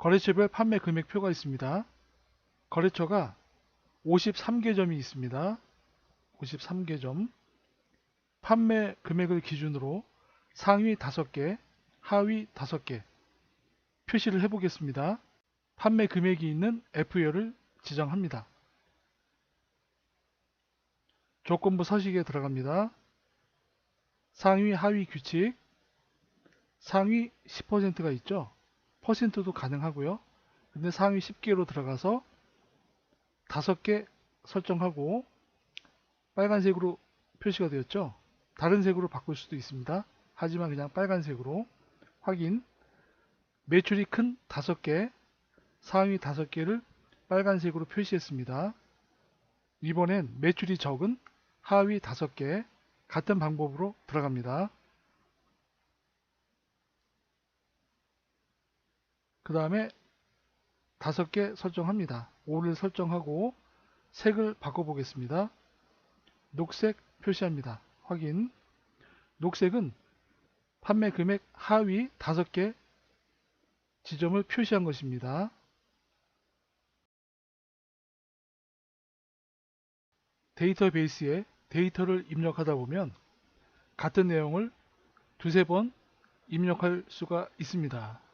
거래처별 판매 금액표가 있습니다. 거래처가 53개점이 있습니다. 53개점. 판매 금액을 기준으로 상위 5개, 하위 5개 표시를 해보겠습니다. 판매 금액이 있는 F열을 지정합니다. 조건부 서식에 들어갑니다. 상위 하위 규칙 상위 10%가 있죠. 퍼센트도 가능하고요. 근데 상위 10개로 들어가서 5개 설정하고 빨간색으로 표시가 되었죠. 다른 색으로 바꿀 수도 있습니다. 하지만 그냥 빨간색으로 확인 매출이 큰 5개 상위 5개를 빨간색으로 표시했습니다. 이번엔 매출이 적은 하위 5개 같은 방법으로 들어갑니다. 그 다음에 5개 설정합니다. 5를 설정하고 색을 바꿔보겠습니다. 녹색 표시합니다. 확인 녹색은 판매 금액 하위 5개 지점을 표시한 것입니다. 데이터베이스에 데이터를 입력하다 보면 같은 내용을 두세 번 입력할 수가 있습니다.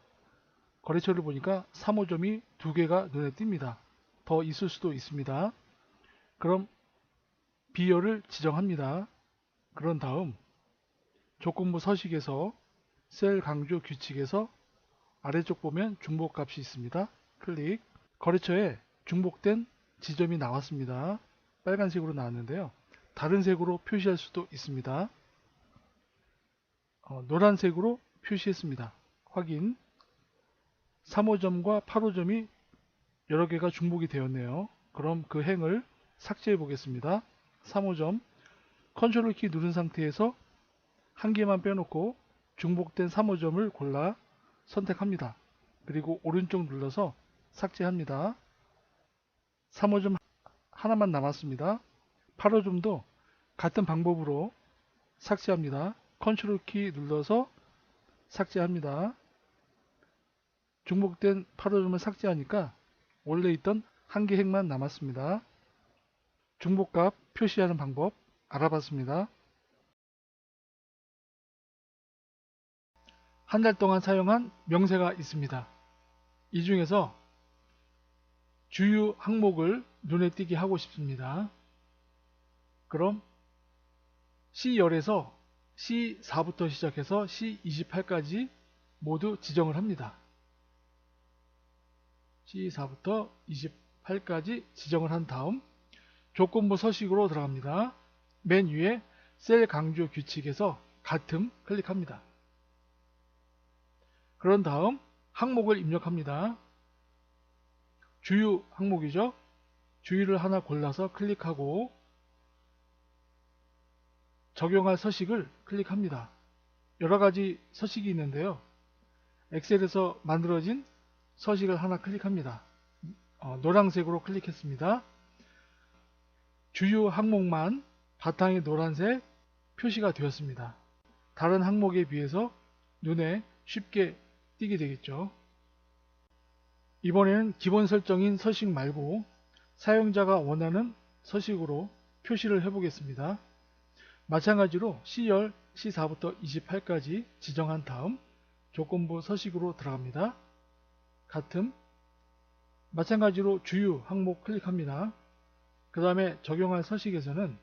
거래처를 보니까 3호점이 두 개가 눈에 띕니다. 더 있을 수도 있습니다. 그럼 비열을 지정합니다. 그런 다음 조건부 서식에서 셀 강조 규칙에서 아래쪽 보면 중복값이 있습니다. 클릭 거래처에 중복된 지점이 나왔습니다. 빨간색으로 나왔는데요. 다른 색으로 표시할 수도 있습니다. 어, 노란색으로 표시했습니다. 확인 3호점과 8호점이 여러 개가 중복이 되었네요. 그럼 그 행을 삭제해 보겠습니다. 3호점 컨트롤 키 누른 상태에서 한 개만 빼놓고 중복된 3호점을 골라 선택합니다. 그리고 오른쪽 눌러서 삭제합니다. 3호점 하나만 남았습니다. 8호점도 같은 방법으로 삭제합니다. 컨트롤 키 눌러서 삭제합니다. 중복된 8호점을 삭제하니까 원래 있던 한 개 핵만 남았습니다. 중복값 표시하는 방법 알아봤습니다. 한 달 동안 사용한 명세가 있습니다. 이 중에서 주요 항목을 눈에 띄게 하고 싶습니다. 그럼 C10에서 C4부터 시작해서 C28까지 모두 지정을 합니다. C4부터 28까지 지정을 한 다음 조건부 서식으로 들어갑니다. 맨 위에 셀 강조 규칙에서 같음 클릭합니다. 그런 다음 항목을 입력합니다. 주요 항목이죠. 주의를 하나 골라서 클릭하고 적용할 서식을 클릭합니다. 여러가지 서식이 있는데요. 엑셀에서 만들어진 서식을 하나 클릭합니다. 어, 노란색으로 클릭했습니다. 주요 항목만 바탕이 노란색 표시가 되었습니다. 다른 항목에 비해서 눈에 쉽게 띄게 되겠죠. 이번에는 기본 설정인 서식 말고 사용자가 원하는 서식으로 표시를 해보겠습니다. 마찬가지로 C열 C4부터 28까지 지정한 다음 조건부 서식으로 들어갑니다. 같음 마찬가지로 주요 항목 클릭합니다. 그 다음에 적용할 서식에서는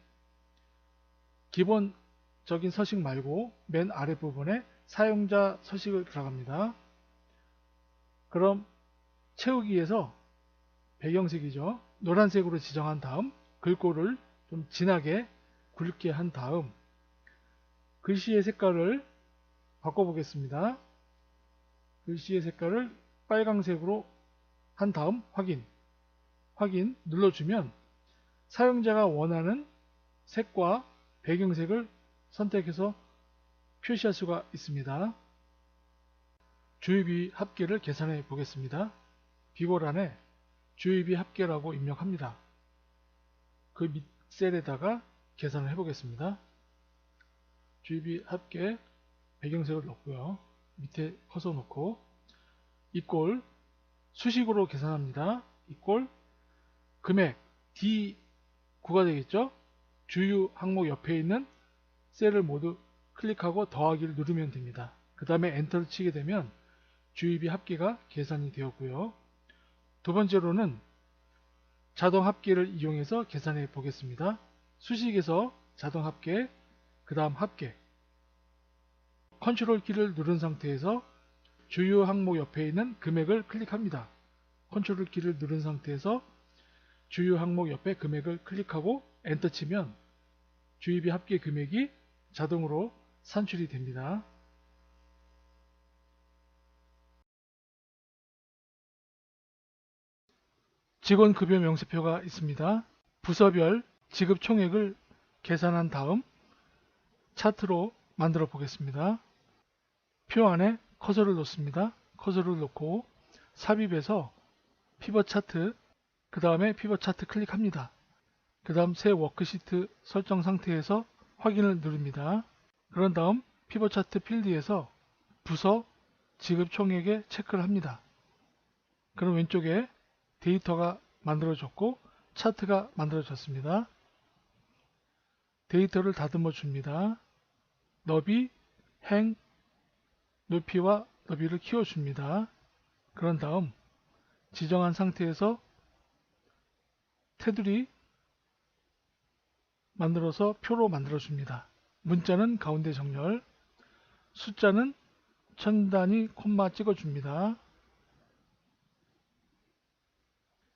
기본적인 서식 말고 맨 아랫부분에 사용자 서식을 들어갑니다. 그럼 채우기에서 배경색이죠. 노란색으로 지정한 다음 글꼴을 좀 진하게 굵게 한 다음 글씨의 색깔을 바꿔보겠습니다. 글씨의 색깔을 빨강색으로 한 다음 확인 확인 눌러주면 사용자가 원하는 색과 배경색을 선택해서 표시할 수가 있습니다. 주입비 합계를 계산해 보겠습니다. 비고란에 주입비 합계라고 입력합니다. 그 밑 셀에다가 계산을 해보겠습니다. 주입비 합계 배경색을 넣고요. 밑에 커서 놓고 이꼴 수식으로 계산합니다. 이꼴 금액 D9가 되겠죠? 주유 항목 옆에 있는 셀을 모두 클릭하고 더하기를 누르면 됩니다. 그 다음에 엔터를 치게 되면 주입이 합계가 계산이 되었고요. 두 번째로는 자동 합계를 이용해서 계산해 보겠습니다. 수식에서 자동 합계, 그 다음 합계 컨트롤 키를 누른 상태에서 주요 항목 옆에 있는 금액을 클릭합니다. 컨트롤 키를 누른 상태에서 주요 항목 옆에 금액을 클릭하고 엔터 치면 주입이 합계 금액이 자동으로 산출이 됩니다. 직원 급여 명세표가 있습니다. 부서별 지급 총액을 계산한 다음 차트로 만들어 보겠습니다. 표 안에 커서를 놓습니다. 커서를 놓고 삽입해서 피벗 차트 그 다음에 피벗 차트 클릭합니다. 그 다음 새 워크시트 설정 상태에서 확인을 누릅니다. 그런 다음 피벗 차트 필드에서 부서 지급 총액에 체크를 합니다. 그럼 왼쪽에 데이터가 만들어졌고 차트가 만들어졌습니다. 데이터를 다듬어 줍니다. 너비, 행, 높이와 너비를 키워줍니다. 그런 다음 지정한 상태에서 테두리 만들어서 표로 만들어줍니다. 문자는 가운데 정렬, 숫자는 천 단위 콤마 찍어줍니다.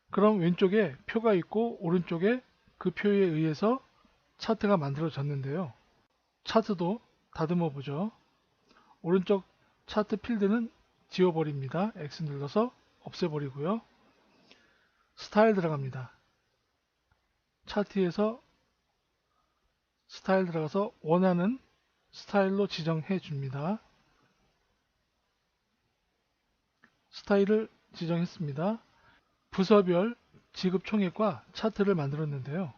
그럼 왼쪽에 표가 있고 오른쪽에 그 표에 의해서 차트가 만들어졌는데요. 차트도 다듬어 보죠. 오른쪽 차트 필드는 지워버립니다. X 눌러서 없애버리고요. 스타일 들어갑니다. 차트에서 스타일 들어가서 원하는 스타일로 지정해 줍니다. 스타일을 지정했습니다. 부서별 지급 총액과 차트를 만들었는데요.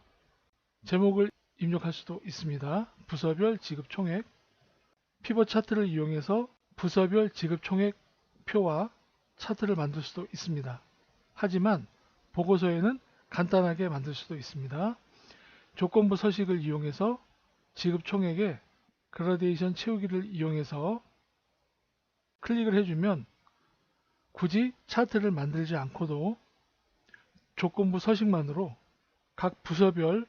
제목을 입력할 수도 있습니다. 부서별 지급 총액 피벗 차트를 이용해서 부서별 지급 총액 표와 차트를 만들 수도 있습니다. 하지만 보고서에는 간단하게 만들 수도 있습니다. 조건부 서식을 이용해서 지급 총액에 그라데이션 채우기를 이용해서 클릭을 해주면 굳이 차트를 만들지 않고도 조건부 서식만으로 각 부서별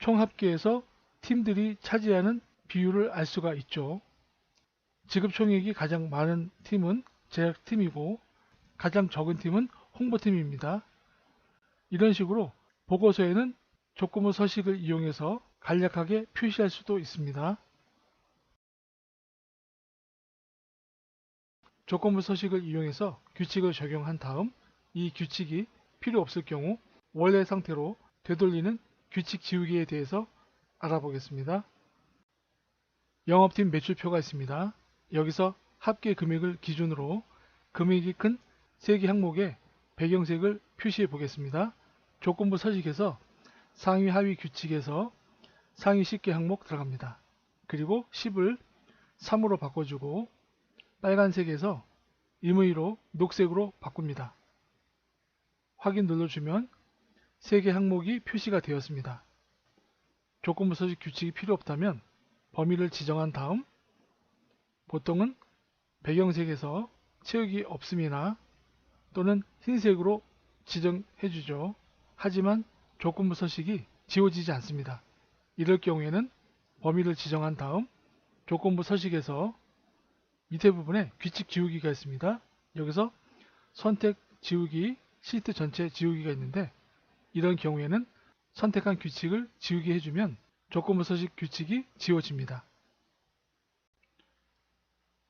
총합계에서 팀들이 차지하는 비율을 알 수가 있죠. 지급 총액이 가장 많은 팀은 제작팀이고 가장 적은 팀은 홍보팀입니다. 이런 식으로 보고서에는 조건부 서식을 이용해서 간략하게 표시할 수도 있습니다. 조건부 서식을 이용해서 규칙을 적용한 다음 이 규칙이 필요 없을 경우 원래 상태로 되돌리는 규칙 지우기에 대해서 알아보겠습니다. 영업팀 매출표가 있습니다. 여기서 합계 금액을 기준으로 금액이 큰 3개 항목에 배경색을 표시해 보겠습니다. 조건부 서식에서 상위 하위 규칙에서 상위 10개 항목 들어갑니다. 그리고 10을 3으로 바꿔주고 빨간색에서 임의로 녹색으로 바꿉니다. 확인 눌러주면 3개 항목이 표시가 되었습니다. 조건부 서식 규칙이 필요 없다면 범위를 지정한 다음 보통은 배경색에서 채우기 없음이나 또는 흰색으로 지정해 주죠. 하지만 조건부 서식이 지워지지 않습니다. 이럴 경우에는 범위를 지정한 다음 조건부 서식에서 밑에 부분에 규칙 지우기가 있습니다. 여기서 선택 지우기 시트 전체 지우기가 있는데 이런 경우에는 선택한 규칙을 지우게 해주면 조건부 서식 규칙이 지워집니다.